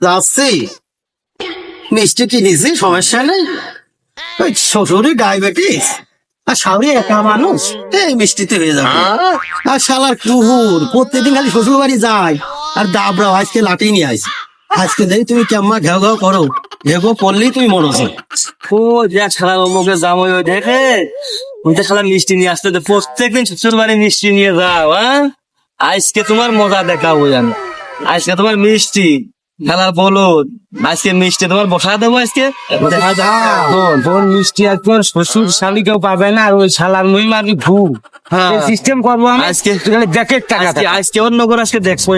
যাচ্ছি মিষ্টি কিনেছি সমস্যা নেই। ওই শ্বশুরের ডায়াবেটিস। আর শাহরি একা মানুষ এই মিষ্টিতে হয়ে যাবে। আর শালার কুহুর প্রত্যেকদিন খালি শ্বশুর বাড়ি যায় আর দাবরাও আজকে লাঠি নিয়ে আইছে। আজকে দেখি তুমি কেমন ঘেউ ঘেউ করো। ঘেউ পড়লেই তুমি মরছো ও যা ছাড়া অমুকে জামাই ওই দেখে। ওই তো শালা মিষ্টি নিয়ে আসতে দে। প্রত্যেকদিন শ্বশুর বাড়ি মিষ্টি নিয়ে যাও হ্যাঁ? আজকে তোমার মজা দেখাবো আমি আজকে তোমার মিষ্টি। খেলার বলুন আজকে মিষ্টি তোমার বসা দেবো আজকে। তোর মিষ্টি আর তোর শ্বশুর শালি কেউ পাবে না আর ওই শালার মুই মারি ভু হ্যাঁ। সিস্টেম করব আমি আজকে দেখে টাকা আজকে অন্য করে আজকে দেখব।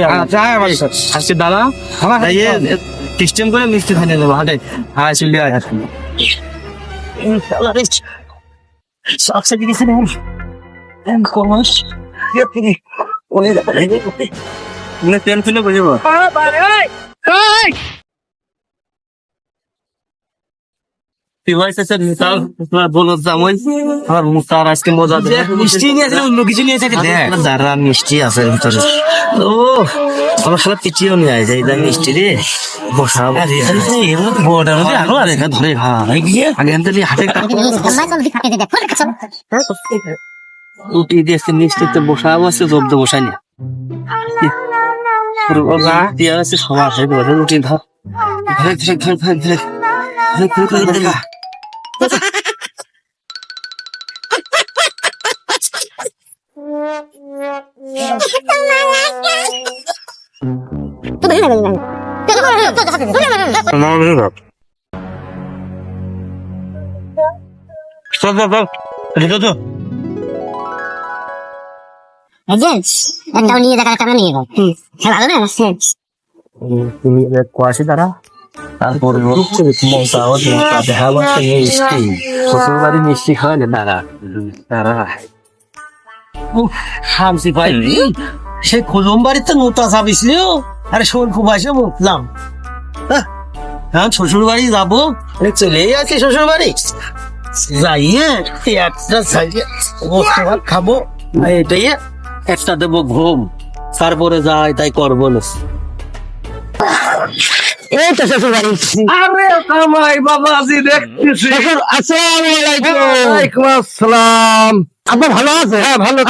আজকে যে, সিস্টেম করে মিষ্টি খাইয়ে দেবো হাটে হ্যাঁ চলে আয় সব সাথে গেছে না কমাস বুঝব আজকে মজা মিষ্টি নিয়েছে অন্য কিছু মিষ্টি আছে ভিতরে ও আমার সাথে পিটিও নিয়ে আছে এটা মিষ্টি রে দিয়ে মিষ্টিতে বসাবো আছে জব্দ বসাই না রুটি ধর ধরে ধরে ধরে ধরে ধরে ধরে নিয়ে দেখা টাকা নিয়ে গেল ভালো না তুমি কুয়াশি দ্বারা তারপর দেখা মিষ্টি শ্বশুরবাড়ি মিষ্টি খাওয়ালে দাদা দাদা হামসি ভাই সে খুলুম বাড়িতে নোটা চাপিছিল আরে শোন খুব আসে বুঝলাম হ্যাঁ শ্বশুর বাড়ি যাব। চলেই আছি শ্বশুর বাড়ি যাইয়ে একটা সাইজে বসতে ভাত খাব। এটাই একটা দেবো ঘুম। তারপরে যাই তাই করব না। এই তো শ্বশুর বাড়ি আরে কামাই বাবাজি দেখতেছি আসসালামু আলাইকুম ওয়ালাইকুম আসসালাম আব্বা ভালো আছে হ্যাঁ ভালো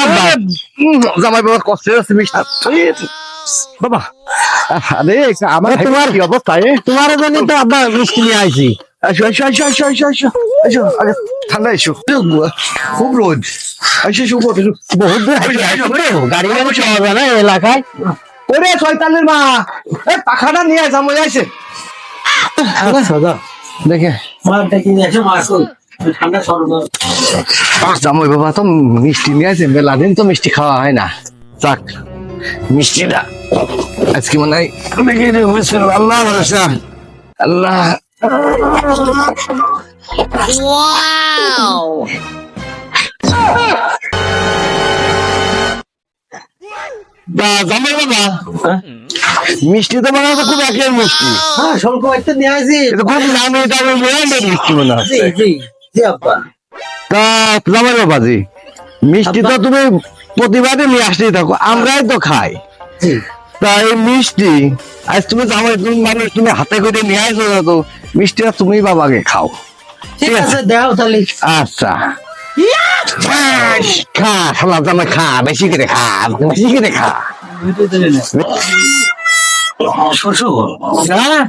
জামাই বাবা কষ্টে আছে মিষ্টি বাবা আরে আমার তোমার কি অবস্থা তোমার জন্য তো আব্বা মিষ্টি নিয়ে আইছি আসো আসো আসো আসো আসো আসো আসো আগে ঠান্ডা এসো খুব রোদ আসো এসো বহুত গাড়ি গাড়ি পাওয়া যায় না এলাকায় ওরে শয়তানের মা। এ পাখাটা নিয়ে আসে। আচ্ছা দেখে। মার দেখি জামাই বাবা তো মিষ্টি নিয়ে আসে মেলা দিন তো মিষ্টি খাওয়া হয় না। যাক মিষ্টিটা আজকে মনে হয় আল্লাহ ভরসা। আল্লাহ। বা বাবা? মিষ্টি তো মনে হচ্ছে খুব একের মিষ্টি। হ্যাঁ স্বল্প একটা নিয়ে আসি। খুব নামি ব্র্যান্ডের মিষ্টি মনে হচ্ছে জি জি জি আব্বা। তা জামাই বাবাজি মিষ্টি তো তুমি প্রতিবারে নিয়ে আসতেই থাকো আমরাই তো খাই। তা এই মিষ্টি আজ তুমি জামাই তুমি মানুষ তুমি হাতে করে নিয়ে আসো তো মিষ্টিটা তুমি বাবাকে খাও। ঠিক আছে দাও তাহলে। আচ্ছা। খা শালা জামাই খা বেশি করে খা বেশি করে খা শ্বশুর হ্যাঁ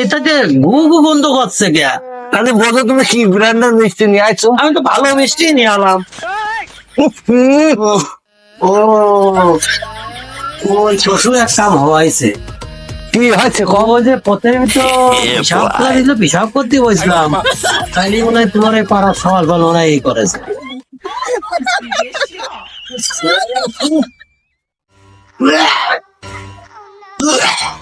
এটাকে গু গু বন্ধ করছে কে তাহলে বলো তুমি কি ব্র্যান্ডের মিষ্টি নিয়ে আসছো আমি তো ভালো মিষ্টি নিয়ে আলাম ও ওই শ্বশুর এক কাম হওয়াইছে কি হয়েছে ও যে প্রথমে তো পিসাব করে দিল পিসাব করতে বসলাম। তাইলে মনে হয় তোমার এই পাড়ার সবার বল ওরা এই করেছে।